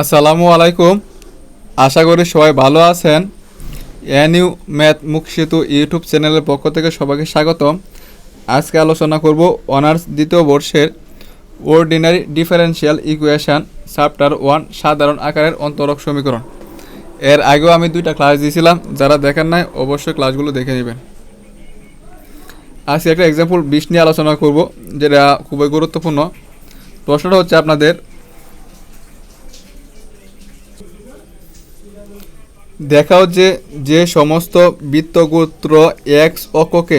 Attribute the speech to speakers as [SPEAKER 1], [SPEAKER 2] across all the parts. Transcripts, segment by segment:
[SPEAKER 1] আসসালামু আলাইকুম। আশা করি সবাই ভালো আছেন। এনইউ ম্যাথ মুখ সেতু ইউটিউব চ্যানেলের পক্ষ থেকে সবাইকে স্বাগতম। আজকে আলোচনা করব অনার্স দ্বিতীয় বর্ষের ordinary differential equation, chapter one, সাধারণ আকারের অন্তরক সমীকরণ। এর আগেও আমি দুইটা ক্লাস দিয়েছিলাম, যারা দেখেন নাই অবশ্যই ক্লাসগুলো দেখে নেবেন। আজকে একটা এক্সাম্পল বিশ নিয়ে আলোচনা করব, যেটা খুবই গুরুত্বপূর্ণ। প্রশ্নটা হচ্ছে আপনাদের দেখাও যে যে সমস্ত বৃত্তগুত্র এক্স অক্ষকে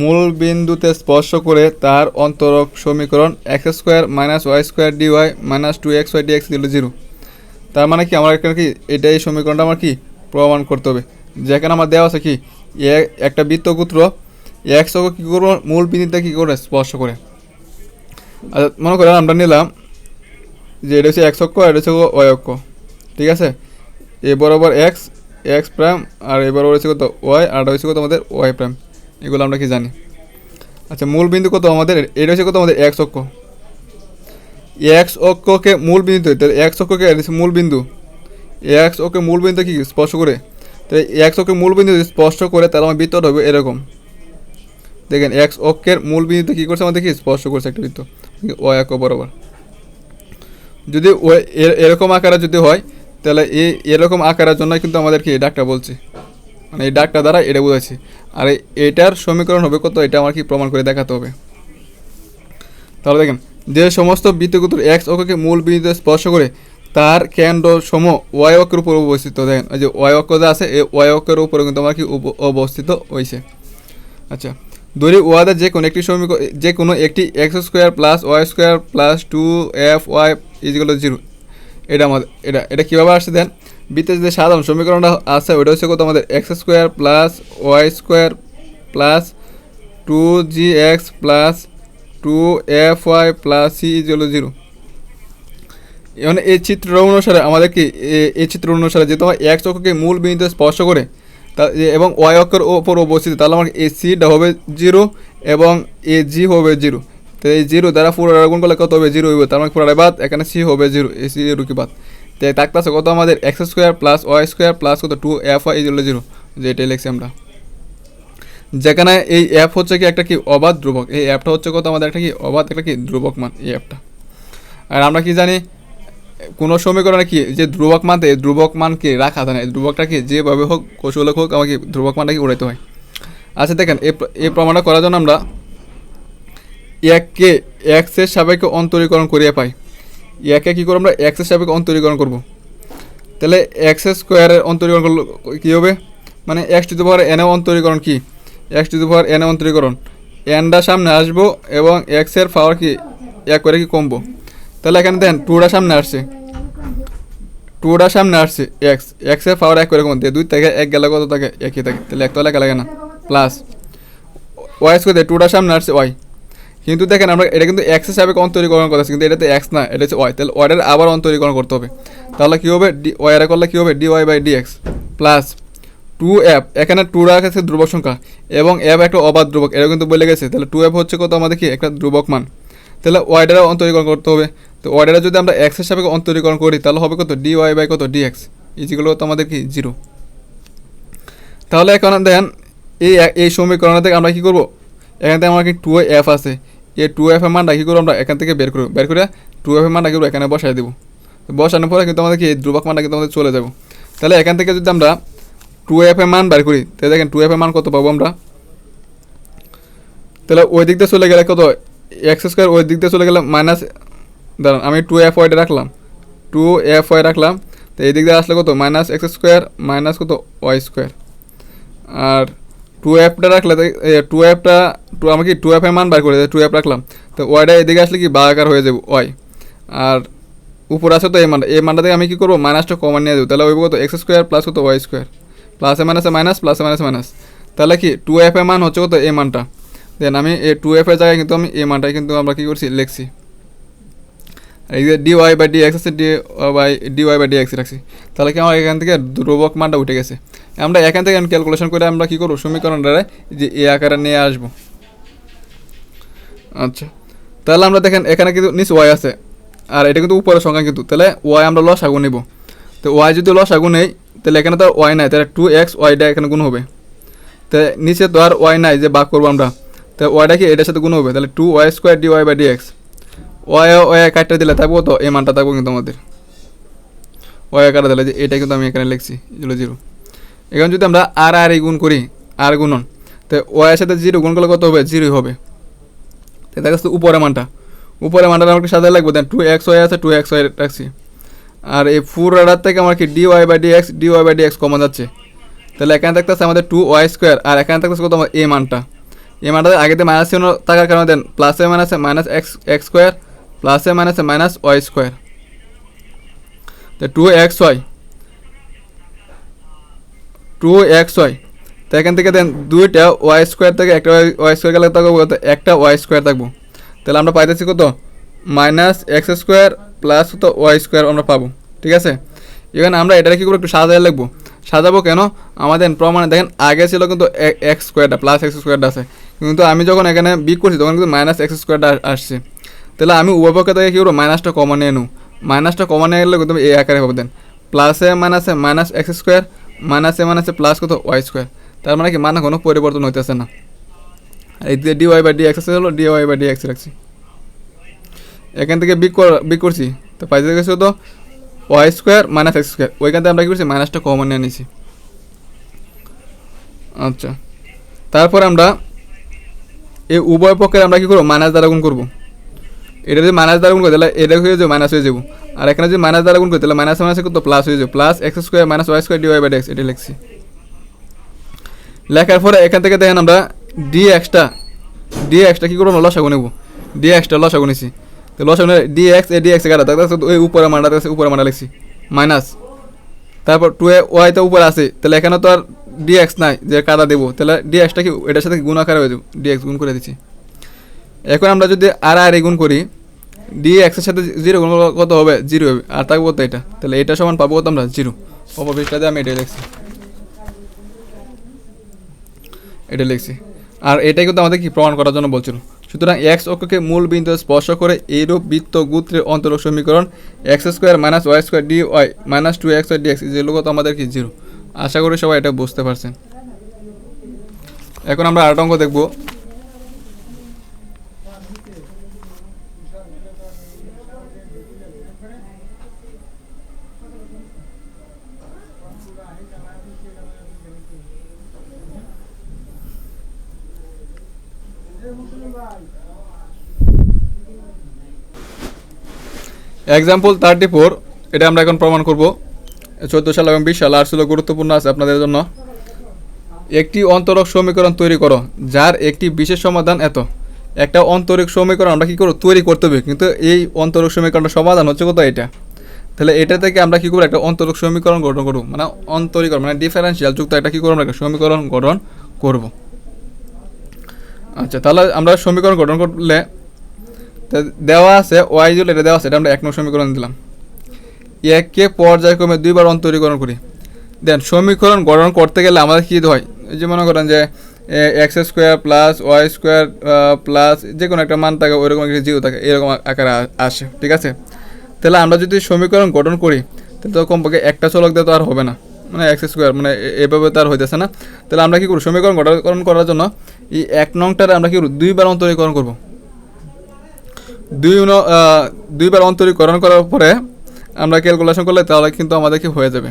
[SPEAKER 1] মূল বিন্দুতে স্পর্শ করে তার অন্তরক সমীকরণ X square minus Y square D Y minus two X Y D X দিল জিরো। তার মানে কি? আমার এখানে কি? এটা এই সমীকরণটা আমার কি? প্রমাণ করতে হবে। যেখানে আমার দেওয়া আছে কি? একটা বৃত্তগুত্র এক্স অক্ষ কী করব? মূল বিন্দুতে কী করে? স্পর্শ করে। আচ্ছা মনে করেন আমরা নিলাম যে এটা হচ্ছে এক্স অক্ষ এটা হচ্ছে ওয়াই অক্ষ। ঠিক আছে? এ বরাবর এক্স এক্স প্রাইম আর এ বরাবর হচ্ছে কত ওয়াই আর হচ্ছে কত আমাদের ওয়াই প্রাইম এগুলো আমরা কি জানি? আচ্ছা মূল বিন্দু কত আমাদের? এটা হচ্ছে কত আমাদের এক্স অক্ষ। এক্স অক্ষকে মূল বিন্দু, তাহলে এক্স অক্ষকে মূল বিন্দু। এক্স অক্ষে মূল বিন্দু কি? স্পর্শ করে। তাহলে এক্স অক্ষে মূল বিন্দু যদি স্পর্শ করে, তাহলে আমার বৃত্তটা হবে এরকম। দেখেন এক্স অক্ষের মূল বিন্দুতে কী করছে আমাদের কি? স্পর্শ করছে একটা বৃত্ত ওয়াই অক্ষ বরাবর। যদি এরকম আকারে যদি হয় তাহলে এই এরকম আকারের জন্য কিন্তু আমাদেরকে এই ডাকটা বলছে। মানে এই ডাকটা দ্বারা এটা বোঝাচ্ছি। আর এটার সমীকরণ হবে কত, এটা আমার কি প্রমাণ করে দেখাতে হবে? তাহলে দেখেন, যে সমস্ত বৃত্তগুত্র এক্স অক্ষকে মূল বিন্দুতে স্পর্শ করে তার কেন্দ্র সম ওয়াই অক্ষের উপর অবস্থিত। দেখেন ওই যে ওয়াই অক্ষ যা আছে, এই ওয়াই অক্ষের উপরে কিন্তু আমার কি অবস্থিত হয়েছে আচ্ছা ধরি ওয়াদের যে কোনো একটি সমীকরণ যে কোনো একটি X square plus Y square plus two F Y ইজিগুলো zero এটা আমাদের, এটা এটা কীভাবে আসছে দেন? বৃত্তের যে সাধারণ সমীকরণটা আছে ওটা হচ্ছে কত আমাদের? X square plus Y square plus two G X plus two F Y plus C ইজিগুলো zero মানে এই চিত্র অনুসারে আমাদের কি, এ- এই চিত্র অনুসারে যেহেতু আমার এক্স অক্ষকে মূল বিন্দুতে স্পর্শ করে, তা এবং ওয়াই অক্ষের ওপর অবস্থিত, তাহলে আমার এ সিটা হবে জিরো এবং এ জি হবে জিরো তো এই জিরো দ্বারা পুরো গুণ করলে কত হবে? জিরো হবে তার মানে পুরোটাই বাদ, এখানে সি হবে জিরো এ সি জিরো কি বাদ। তো থাকতেছে কত আমাদের? X square plus Y square plus কত? টু এফ ওয়াই ইজিগুলো জিরো। যে এটাই লিখছি আমরা। যেখানে এই অ্যাপ হচ্ছে কি একটা কি অবাধ ধ্রুবক? এই অ্যাপটা হচ্ছে কত আমাদের? একটা কি অবাধ, একটা কি ধ্রুবক মান এই অ্যাপটা আর আমরা কি জানি, কোনো সমীকরণে কি যে ধ্রুবক মানতে ধ্রুবক মানকে রাখা এই ধ্রুবকটা কি যেভাবে হোক, কৌশলে হোক, আমাকে ধ্রুবক মানটা কি উড়াইতে হয়। আচ্ছা দেখেন এই প্রমাণটা করার জন্য আমরা এককে এক্সের সাপেক্ষে অন্তরীকরণ করিয়ে পাই। একে কী করব আমরা? এক্সের সাপেক্ষে অন্তরীকরণ করব। তাহলে এক্স স্কোয়ারের অন্তরীকরণ করলে কী হবে? মানে এক্স টু দি পাওয়ার এনে অন্তরীকরণ কী? এক্স টু দি পাওয়ার এনে অন্তরীকরণ। এনটা সামনে আসব এবং এক্সের পাওয়ার কি এক করে কি কমবো? তাহলে এখানে দেখেন টুটা সামনে আসছে। টুটা সামনে আসছে এক্স। এক্সের পাওয়ার এক করে কমতে দুই থেকে এক গেলে কত থাকে? একই থাকে। তাহলে এক তো লেখা লাগে না। প্লাস ওয়াই স্কোয়ার টুটা সামনে আসছে ওয়াই। কিন্তু দেখেন আমরা, এটা কিন্তু এক্স এক্সের সাপেক্ষে অন্তরীকরণ করতেছি কিন্তু এটাতে এক্স না, এটা হচ্ছে ওয়াই তাহলে ওয়াইয়ের আবার অন্তরীকরণ করতে হবে। তাহলে কী হবে? ডি ওয়াইয়ের করলে কী হবে? D Y by D X plus two app এখানে টু রাখা ধ্রুবক সংখ্যা, এবং অ্যাপ একটা অবাধ ধ্রুবক এটা কিন্তু বলে গেছে। তাহলে টু অ্যাপ হচ্ছে কত আমাদের কি? একটা ধ্রুবক মান। তাহলে ওয়াইডারা অন্তরীকরণ করতে হবে। তো ওয়াইডারা যদি আমরা এক্সের সাপেক্ষে অন্তরীকরণ করি, তাহলে হবে কত? ডি ওয়াই বাই কত ডি এক্স ইজিগুলো তো আমাদের কি? জিরো তাহলে এখন দেখেন, এই এই সমীকরণ থেকে আমরা কী করব? এখান থেকে আমার কি টু এফ আছে? এই টু এফ এর মানটা কী করব আমরা এখান থেকে বের করব বের করে টু এফ এর মানটা করব এখানে বসাই দেবো। বসানোর পরে কিন্তু আমাদের কি ধ্রুবক মানটা কিন্তু আমাদের চলে যাব। তাহলে এখান থেকে যদি আমরা টু এফ এর মান বের করি, তাহলে দেখেন টু এফ এর মান কত পাবো আমরা? তাহলে ওই দিক দিয়ে চলে গেলে কত? এক্স স্কোয়ার ওই দিক দিয়ে চলে গেলে মাইনাস দাঁড়ান, আমি টু এফ ওয়াইটা রাখলাম। টু এফ ওয়াই রাখলাম, তো এই দিক দিয়ে আসলে কত? মাইনাস এক্স স্কোয়ার মাইনাস কত? ওয়াই স্কোয়ার আর টু অ্যাপটা রাখলে টু অ্যাপটা টু আমি কি টু অ্যাপের মান বার করে দেয় টু অ্যাপ রাখলাম। তো ওয়াইটা এদিকে আসলে কি বাগাকার হয়ে যাবে ওয়াই আর উপর আছে তো এই মানটা এই মানটা থেকে আমি কি করব? মাইনাসটা কমান নিয়ে দেবো তাহলে ওই কত? এক্স স্কোয়ার প্লাস কত? ওয়াই স্কোয়ার প্লাসে মাইনাসে মাইনাস প্লাসে মাইনাসে মাইনাস তাহলে কি টু এফ এর মান হচ্ছে কত? এই মানটা। দেন আমি এই টু এফ জায়গায় কিন্তু আমি এই মানটাই কিন্তু আমরা কী করছি? লিখছি। এই যে D Y by D X আছে D by D Y by D X রাখছি। তাহলে কি আমার এখান থেকে ধ্রুবক মানটা উঠে গেছে। আমরা এখান থেকে ক্যালকুলেশন করে আমরা কী করব? সমীকরণটা যে এ আকারে নিয়ে আসব। আচ্ছা তাহলে আমরা দেখেন এখানে কিন্তু নিচ ওয়াই আছে, আর এটা কিন্তু উপরের সংখ্যা কিন্তু। তাহলে ওয়াই আমরা লস আগুন নিব। তো ওয়াই যদি লস আগুন নেই, তাহলে এখানে তো ওয়াই নাই, তাহলে টু এক্স ওয়াইটা এখানে গুণ হবে। তো নিচে তো আর ওয়াই নাই যে বাক করব আমরা। তো ওয়াইটা কি এটার সাথে গুণ হবে? তাহলে two Y square D Y by D X Y Y কাটতে দিলে থাকব তো, এই মানটা থাকব কিন্তু আমাদের। ওয়াই কাটা দিলে যে এটা কিন্তু আমি এখানে লিখছি জিরো জিরো এখন যদি আমরা আর আর গুণ করি, আর গুণন, তো ওয়াইয়ের সাথে জিরো গুণ করলে কত হবে? জিরোই হবে। তো দেখা যাচ্ছে উপরে মানটা। উপরে মানটা আমাকে সাথে লাগবে দেন টু এক্স ওয়াই আছে টু এক্স ওয়াই রাখছি। আর এই ফুর রাডার থেকে আমার কি D Y by D X D Y by D X common যাচ্ছে। তাহলে এখানে থাকতেছে আমাদের টু ওয়াই স্কোয়ার আর এখানে থাকতেছে কত এ মানটা। এ মানটা আগেতে মাইনাস চিহ্ন থাকার কারণে দেন প্লাসে মাইনাসে মাইনাস এক্স এক্স স্কোয়ার প্লাসে মাইনাসে মাইনাস ওয়াই স্কোয়ার তো two X Y two X Y তো এখান থেকে দেন দুইটা ওয়াই স্কোয়ার থেকে একটা ওয়াই স্কোয়ার গেলে থাকব একটা ওয়াই স্কোয়ার থাকব। তাহলে আমরা পাইতেছি কত? মাইনাস এক্স স্কোয়ার প্লাস কত? ওয়াই স্কোয়ার আমরা পাবো। ঠিক আছে? এখানে আমরা এটা কি করে একটু সাজায় লিখব। সাজাবো কেন? আমাদের প্রমাণে দেখেন আগে ছিল কিন্তু এক্স স্কোয়ারটা প্লাস এক্স স্কোয়ারটা আছে। কিন্তু আমি যখন এখানে বিক করছি, তখন কিন্তু মাইনাস এক্স স্কোয়ারটা আসছে। তাহলে আমি উভয় পক্ষে থেকে কী করব? মাইনাসটা কমন নিয়ে নেব। মাইনাসটা কমন নিয়ে গেলে কিন্তু এই আকারে হবে দেন। প্লাসে মাইনাসে মাইনাস এক্স স্কোয়ার মাইনাসে মাইনাসে প্লাস কত? ওয়াই স্কোয়ার তার মানে কি মানে কোনো পরিবর্তন হইতেছে না। এই D Y by D X হলো D Y by D X রাখছি। এখান থেকে বিক বিক করছি। তো পাইতে গেছে তো Y square minus X square ওইখান থেকে আমরা কী করছি? মাইনাসটা কমন নিয়ে নিয়েছি আচ্ছা। তারপর আমরা এই উভয় পক্ষের আমরা কী করব? মাইনাস দ্বারা গুণ করব। এটা যদি মাইনাস দ্বারা গুণ করি, তাহলে এটা হয়ে যাবে মাইনাস হয়ে যাব। আর এখানে যদি মাইনাস দ্বারা গুণ করি, তাহলে মাইনাস মাইনাস কত? প্লাস হয়ে যাবে। Plus x square minus y square d y by x এটা লিখছি। লেখার পরে এখান থেকে দেখেন আমরা ডি এক্সটা ডি এক্সটা কী করব লসাগু নেব। ডি এক্সটা লসাগু নিছি। তো লসাগু ডি এক্স এ ডি এক্স কাটা তার ওই উপরে মানটা আছে উপরে মানটা লিখছি। মাইনাস তারপর টু এ ওয়াই তো উপরে আছে। তাহলে এখানে তো আর ডি এক্স নাই, যে কাদা দেবো। তাহলে ডি এক্সটা কি, এটার সাথে গুণ আকারে হয়ে যাবে? ডি এক্স গুণ করে দিচ্ছি। এখন আমরা যদি আর আর এ গুণ করি ডি এক্সের সাথে জিরো গুণ কত হবে? জিরো হবে আর থাকব কত এটা? তাহলে এটা সমান পাবো কত আমরা? জিরো অপবিষ্টাতে আমি এটা লিখছি। এটা লিখছি। আর এটাই কিন্তু আমাদের কি প্রমাণ করার জন্য বলছিল। সুতরাং এক্স অক্ষকে মূল বিন্দু স্পর্শ করে এইরূপ বৃত্ত গুত্রের অন্তরক সমীকরণ X square minus Y square D Y minus two X Y D X যেগুলো কত আমাদের কি জিরো আশা করি সবাই এটা বুঝতে পারছেন। এখন আমরা আট অঙ্ক দেখব। এক্সাম্পল থার্টি ফোর এটা আমরা এখন প্রমাণ করব। চোদ্দ সাল এবং বিশ সাল, আর ছিল গুরুত্বপূর্ণ আছে আপনাদের জন্য। একটি অন্তরক সমীকরণ তৈরি করো, যার একটি বিশেষ সমাধান এত। একটা অন্তরিক সমীকরণ আমরা কী করব? তৈরি করতে হবে। কিন্তু এই অন্তরিক সমীকরণের সমাধান হচ্ছে কোথাও এটা। তাহলে এটা থেকে আমরা কী করব? একটা অন্তরিক সমীকরণ গঠন করব। মানে অন্তরীকরণ মানে ডিফারেন্সিয়াল যুক্ত একটা কী করব? আমরা একটা সমীকরণ গঠন করব। আচ্ছা তাহলে আমরা সমীকরণ গঠন করলে দেওয়া আছে ওয়াই জুল এটা দেওয়া আছে, এটা আমরা এক নং সমীকরণ দিলাম। এককে পর্যায়ক্রমে দুইবার অন্তরীকরণ করি। দেন সমীকরণ গঠন করতে গেলে আমাদের কী হয়? যে মনে করেন যে X square plus Y square plus যে কোনো একটা মান থাকে, ওইরকম একটা জিরো থাকে, এরকম আকারে আসে, ঠিক আছে? তাহলে আমরা যদি সমীকরণ গঠন করি, তাহলে তো কমপক্ষে একটা চলক দিয়ে তো আর হবে না। মানে এক্স স্কোয়ার মানে এভাবে তো আর হইতেছে না। তাহলে আমরা কী করব? সমীকরণ গঠন করার জন্য এই এক নংটারে আমরা কী করব? দুইবার অন্তরীকরণ করব। দুই দুইবার অন্তরীকরণ করার পরে আমরা ক্যালকুলেশন করলে তাহলে কিন্তু আমাদেরকে হয়ে যাবে।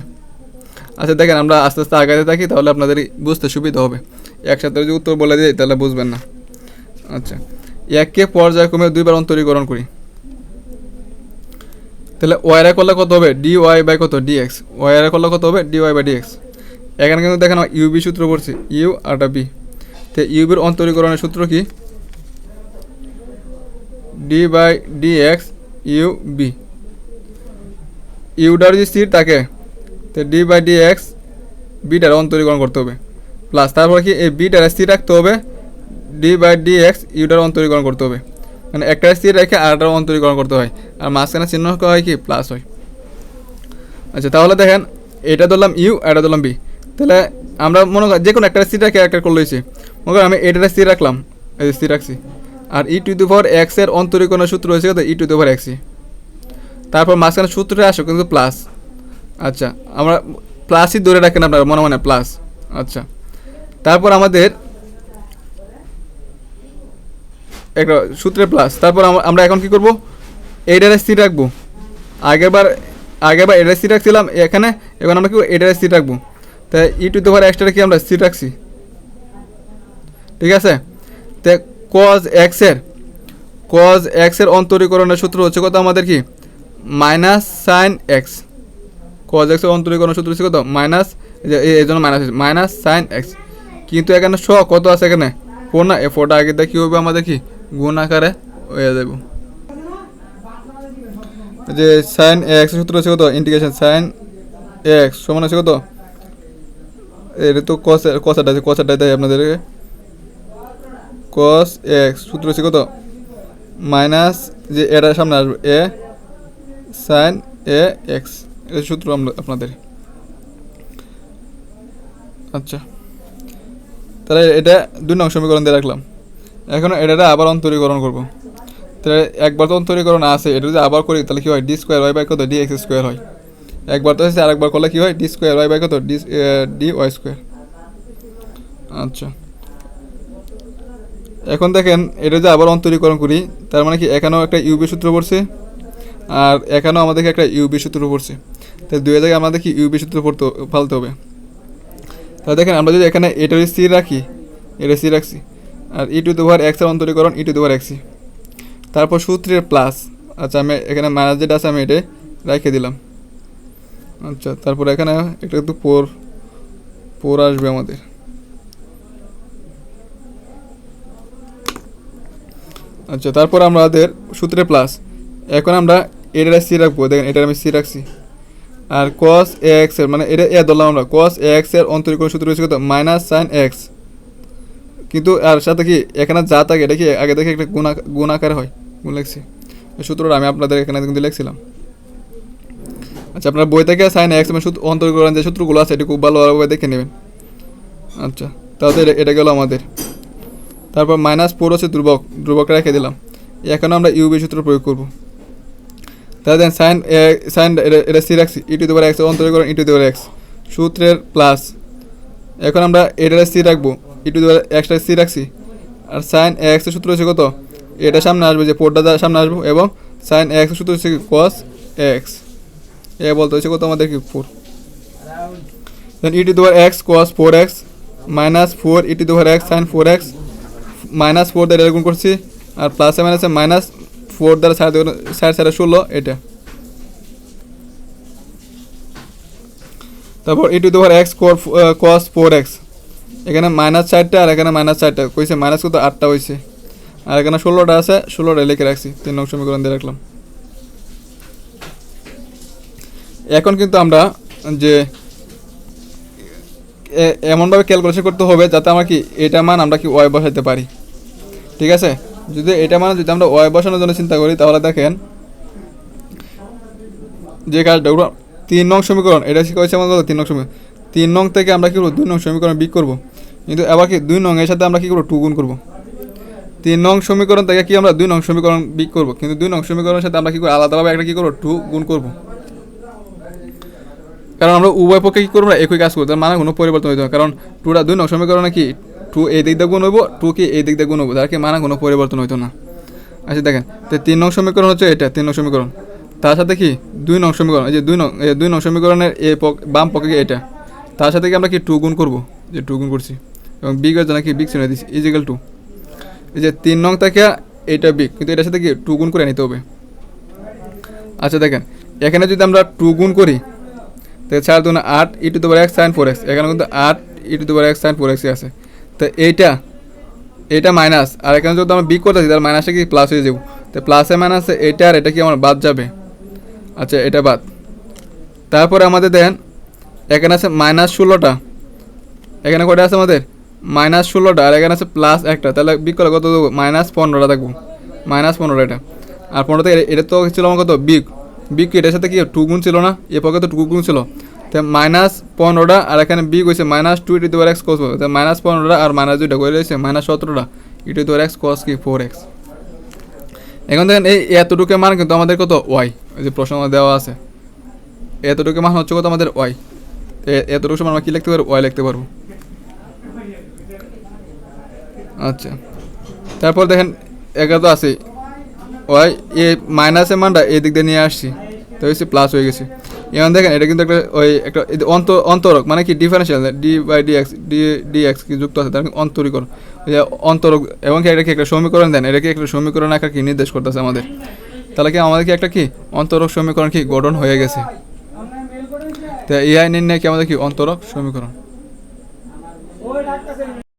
[SPEAKER 1] আচ্ছা দেখেন আমরা আস্তে আস্তে আগাতে থাকি, তাহলে আপনাদের বুঝতে সুবিধা হবে। একসাথে যদি উত্তর বলে দিই, তাহলে বুঝবেন না। আচ্ছা এককে পর্যায়ক্রমে দুইবার অন্তরীকরণ করি। তাহলে ওয়াইরা করলে কত হবে? ডি ওয়াই বাই কত? ডি এক্স ওয়াইরা করলে কত হবে? D Y by D X এখানে কিন্তু দেখেন ইউবি সূত্র পড়ছি ইউ আরটা বি তো ইউবির অন্তরীকরণের সূত্র কি? D by D X U V ইউটার যদি স্থির থাকে তো ডি বাই ডি এক্স বিটার অন্তরীকরণ করতে হবে। প্লাস তারপর কি? এই বিটার স্থির রাখতে হবে ডি বাই ডি এক্স ইউটার অন্তরীকরণ করতে হবে। মানে একটা স্থির রেখে আরেকটার অন্তরীকরণ করতে হয়। আর মাঝখানে চিহ্ন করা হয় কি? প্লাস হয়। আচ্ছা তাহলে দেখেন, এটা ধরলাম ইউ এটা ধরলাম বি তাহলে আমরা মনে করি যে কোনো একটা স্থির ক্যারেক্টার করে লইছি মনে করি আমি এটা স্থির রাখলাম, এই যে স্থির রাখছি। আর ই টু দি পাওয়ার এক্স অন্তরীকরণের সূত্র হয়েছে কত? ই টু দি পাওয়ার এক্সই তারপর মাঝখানে সূত্রটা আসো কিন্তু প্লাস আচ্ছা আমরা প্লাসই ধরে রাখেন আপনার, মনে মনে প্লাস আচ্ছা তারপর আমাদের একটা সূত্রে প্লাস তারপর আমরা এখন কি করব? এইটারে স্থির রাখব। আগেরবার আগেরবার এটা স্থির রাখছিলাম, এখানে, এখন আমরা কি এটারে স্থির রাখব। তাই ই টু দেওয়ার এক্সট্রা কি আমরা স্থির রাখছি? ঠিক আছে? তো কজ এক্সের কজ এক্সের অন্তরীকরণের সূত্র হচ্ছে কত আমাদের কি? মাইনাস সাইন এক্স কজ এক্সের অন্তরীকরণ সূত্র হচ্ছে কত? মাইনাস এই জন্য মাইনাস মাইনাস সাইন এক্স কিন্তু এখানে শ কত আছে এখানে? ফোর না, এ ফোরটা আগে কী হবে আমাদের কি? গুণ আকারে হয়ে যাবে। যে সাইন এক্স সূত্র হচ্ছে কত? ইন্টিগ্রেশন সাইন এক্স সমান আছে কত? এটা তো কস কসাটা আছে কসাটা দেয় আপনাদেরকে কস এক্স সূত্র হচ্ছে কত? মাইনাস যে এটার সামনে আসবে এ সাইন এ এক্স এটা সূত্র আমরা, আপনাদের। আচ্ছা। তাহলে এটা দুই নং সমীকরণ দিয়ে রাখলাম। এখন এটা আবার অন্তরীকরণ করব। তাহলে একবার তো অন্তরীকরণ আছে, এটা যদি আবার করি, তাহলে কী হয়? ডি স্কোয়ার ওয়াই বাই কত? ডি এক্স স্কোয়ার হয়। একবার তো হচ্ছে আরেকবার করলে কী হয়? ডি স্কোয়ার ওয়াই বাই কত? ডি ডি ওয়াই স্কোয়ার আচ্ছা। এখন দেখেন, এটা যে আবার অন্তরীকরণ করি, তার মানে কি এখানেও একটা ইউবি সূত্র পড়ছে, আর এখানেও আমাদেরকে একটা ইউবি সূত্র পড়ছে। তাই দুই জায়গায় আমাদের কি ইউবি সূত্র পড়তে, ফালতে হবে। তাহলে দেখেন, আমরা যদি এখানে এটা যদি স্থির রাখি, এটা স্থির রাখছি, আর ই টু দুবার এক্সের অন্তরীকরণ ই টু দুবার এক্সি তারপর সূত্রের প্লাস আচ্ছা আমি এখানে মাইনাস যেটা আছে আমি এটা রেখে দিলাম। আচ্ছা তারপর এখানে এটা একটু পোর পোর আসবে আমাদের। আচ্ছা তারপর আমাদের সূত্রে প্লাস এখন আমরা এটা সি রাখব, দেখেন এটা আমি সি রাখছি। আর কস এক্সের মানে এটা এ ধরলাম আমরা কস এক্সের অন্তরীকরণ সূত্র হচ্ছে কত? মাইনাস সাইন এক্স কিন্তু আর সাথে কি, এখানে যা থাকে, এটা কি আগে দেখে একটা গুণ আক- গুণ আকারে হয়? এই সূত্রটা আমি আপনাদের এখানে কিন্তু লিখছিলাম। আচ্ছা আপনার বই থেকে সাইন এক্স এবং সূত্র অন্তরীকরণ যে সূত্রগুলো আছে এটি খুব ভালোভাবে দেখে নেবেন। আচ্ছা তাহলে এটা- গেল আমাদের। তারপর মাইনাস ফোর হচ্ছে ধ্রুবক ধ্রুবক রেখে দিলাম। এখন আমরা ইউবি সূত্র প্রয়োগ করব। তাহলে সাইন সাইন এটা সি রাখছি। ইটু দেওয়ার এক্স অন্তরীকরণ ই টু দেওয়ার এক্স সূত্রের প্লাস এখন আমরা এটা সি রাখব। ইটু দেওয়ার এক্সটা সি রাখছি। আর সাইন এক্সের সূত্র হচ্ছে কত? এটা সামনে আসবে যে পোর্টটা সামনে আসব এবং সাইন এক্স শুধু হচ্ছে কস এক্স এ বলতে হচ্ছে কত আমাদের কি ফোর দেন ই টু দেওয়ার X cos four X minus four E to দেওয়ার X sine four X minus four দ্বারা এরকম করছি, আর প্লাসে মাইনাসে মাইনাস ফোর দ্বারা সাড়ে সাড়ে সাড়ে ষোলো এটা। তারপর ই টু দেওয়ার এক্স কস ফোর এক্স এখানে মাইনাস চারটা আর এখানে মাইনাস চারটা, কইছে মাইনাস কত? আটটা হয়েছে আর এখানে ষোলোটা আছে ষোলোটা লিখে রাখছি, তিন নং সমীকরণ দিয়ে রাখলাম। এখন কিন্তু আমরা যে এমনভাবে ক্যালকুলেশন করতে হবে যাতে আমরা কি এটা মান আমরা কি ওয়াই বসাইতে পারি। ঠিক আছে? যদি এটা মানে যদি আমরা ওয়াই বসানোর জন্য চিন্তা করি, তাহলে দেখেন যে কাজটা তিন নং সমীকরণ, এটা হয়েছে আমাদের? তিন নং সমীকরণ। তিন নং থেকে আমরা কি করব? দুই নং সমীকরণ বিক করব। কিন্তু এবার কি দুই নং এর সাথে আমরা কি করব? টু গুণ করব। তিন নং সমীকরণ থেকে কি আমরা দুই নং সমীকরণ বিক করব? কিন্তু দুই নং সমীকরণের সাথে আমরা কি করব? আলাদাভাবে একটা কি করব? টু গুণ করব। কারণ আমরা উভয় পক্ষে কী করব না? একই কাজ করব। তার মানে কোনো পরিবর্তন হইতে হবে কারণ টুটা দুই নং সমীকরণে কি? টু এই দিক দিয়ে গুণ হইব টু কি এই দিক দিয়ে গুণ হইব। তার কি মানে কোনো পরিবর্তন হইতো না। আচ্ছা দেখেন, তো তিন নং সমীকরণ হচ্ছে এটা, তিন নং সমীকরণ। তার সাথে কি? দুই নং সমীকরণ, এই যে দুই নং দুই নং সমীকরণের পক- বাম পক্ষে এটা। তার সাথে কি আমরা কি টু গুণ করব? যে টু গুণ করছি। এবং বিগের জন্য কি বিগ চিনে দিচ্ছি ইজিক্যাল টু এই যে তিন নং থেকে এইটা বিগ কিন্তু এটার সাথে কি টু গুণ করে নিতে হবে? আচ্ছা দেখেন, এখানে যদি আমরা টু গুণ করি তাহলে চার দুগুণে আট ই টু দুবার এক্স সাইন ফোর এক্স এখানে কিন্তু আট ই টু দুবার এক্স সাইন ফোর এক্সই আছে। তো এইটা এইটা মাইনাস আর এখানে যদি আমরা বিগ করতেছি তাহলে মাইনাসটা কি প্লাস হয়ে যাব? তো প্লাসে মাইনাসে এইটা আর এটা কি আমার বাদ যাবে? আচ্ছা এটা বাদ। তারপরে আমাদের দেন এখানে আছে মাইনাস ষোলোটা। এখানে কটা আছে আমাদের? মাইনাস ষোলোটা, আর এখানে আছে প্লাস একটা। তাহলে বিগ করে কত মাইনাস পনেরোটা থাকব মাইনাস পনেরো এটা। আর পনেরো থেকে এটা তো ছিল আমার কত? বিগ বিগ কি এটার সাথে কি? টু গুণ ছিল না? এ পক্ষে তো টু গুণ ছিল। তো মাইনাস পনেরোটা, আর এখানে বিগ হয়েছে মাইনাস টু ইটি দুয়ার এক্স কস তো মাইনাস পনেরোটা আর মাইনাস দুইটা করে রয়েছে? মাইনাস সতেরোটা। ইটি দুয়ার এক্স কস কি? ফোর এক্স এখন দেখেন, এই এতটুকু মান কিন্তু আমাদের কত? ওয়াই ওই যে প্রশ্ন দেওয়া আছে। এতটুকু মান হচ্ছে কত? আমাদের ওয়াই এতটুকু সময় আমরা কী লিখতে পারব? ওয়াই লিখতে পারব। আচ্ছা। তারপর দেখেন, একা তো আছে ওয়াই, এ মাইনাসের মানটা এই দিক দিয়ে নিয়ে আসছি। তো হয়েছে প্লাস হয়ে গেছে। এখন দেখেন, এটা কিন্তু একটা ওই একটা অন্ত অন্তরক মানে কি differential D by D X D D X কি যুক্ত আছে, তার মানে অন্তরীকরণ। ওই অন্তরক, এবং কি এটা কি একটা সমীকরণ দেন এটা কি একটা সমীকরণ আকার কি নির্দেশ করতেছে আমাদের। তাহলে কি আমাদের কি একটা কি? অন্তরক সমীকরণ কি গঠন হয়ে গেছে। তো এআই নির্ণয় কি আমাদের কি? অন্তরক সমীকরণ।